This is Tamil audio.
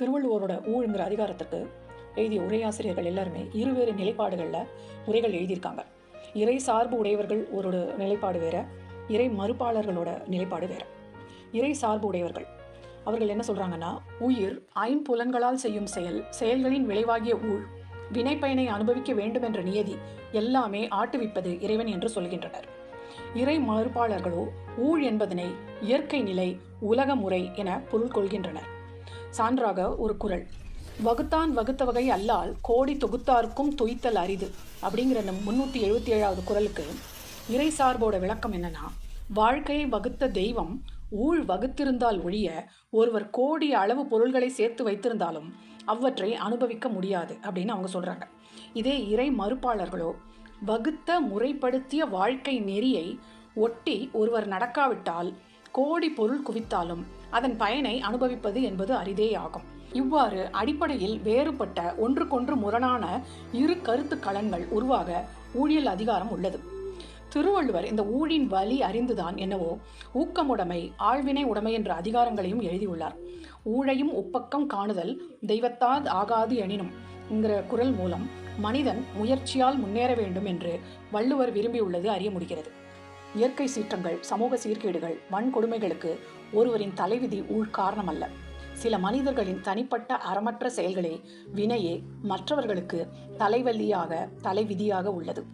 திருவள்ளுவரோட ஊழுங்கிற அதிகாரத்துக்கு எழுதிய உரையாசிரியர்கள் எல்லாருமே இருவேறு நிலைப்பாடுகளில் உரைகள் எழுதியிருக்காங்க. இறை சார்பு உடையவர்கள் ஒரு நிலைப்பாடு வேற இறை மறுப்பாளர்களோட நிலைப்பாடு வேற. இறை சார்பு உடையவர்கள். அவர்கள் என்ன சொல்கிறாங்கன்னா உயிர் ஐம்புலன்களால் செய்யும் செயல் செயல்களின் விளைவாகிய ஊழ் வினைப்பயனை அனுபவிக்க வேண்டும் என்ற நியதி எல்லாமே ஆட்டுவிப்பது இறைவன் என்று சொல்கின்றனர். இறை மறுப்பாளர்களோ ஊழ் என்பதனை இயற்கை நிலை உலக முறை என பொருள் கொள்கின்றனர். சான்றாக ஒரு குறள் வகுத்தான் வகுத்த வகை அல்லால் கோடி தொகுத்தார்க்கும் துய்த்தல் அரிது அப்படிங்கிற இந்த முன்னூற்றி எழுபத்தி ஏழாவது குறளுக்கு இறை சார்போட விளக்கம் என்னன்னா வாழ்க்கையை வகுத்த தெய்வம் ஊழ் வகுத்திருந்தால் ஒழிய ஒருவர் கோடி அளவு பொருள்களை சேர்த்து வைத்திருந்தாலும் அவற்றை அனுபவிக்க முடியாது அப்படின்னு அவங்க சொல்கிறாங்க இதே இறை மறுப்பாளர்களோ வகுத்த முறைப்படுத்திய வாழ்க்கை நெறியை ஒட்டி ஒருவர் நடக்காவிட்டால் கோடி பொருள் குவித்தாலும் அதன் பயனை அனுபவிப்பது என்பது அரிதேயாகும். இவ்வாறு அடிப்படையில் வேறுபட்ட ஒன்றுக்கொன்று முரணான இரு கருத்து களங்கள் உருவாக ஊழியல் அதிகாரம் உள்ளது. திருவள்ளுவர் இந்த ஊழின் வலி அறிந்துதான் என்னவோ ஊக்கமுடைமை ஆழ்வினை உடைமை என்ற அதிகாரங்களையும் எழுதியுள்ளார். ஊழையும் உப்பக்கம் காணுதல் தெய்வத்தால் ஆகாது எனினும் என்கிற குரல் மூலம் மனிதன் முயற்சியால் முன்னேற வேண்டும் என்று வள்ளுவர் விரும்பியுள்ளது அறிய முடிகிறது. இயற்கை சீற்றங்கள் சமூக சீர்கேடுகள் வன்கொடுமைகளுக்கு ஒருவரின் தலைவிதி ஊழ் காரணமல்ல. சில மனிதர்களின் தனிப்பட்ட அறமற்ற செயல்களே வினையே மற்றவர்களுக்கு தலைவலியாக தலைவிதியாக உள்ளது.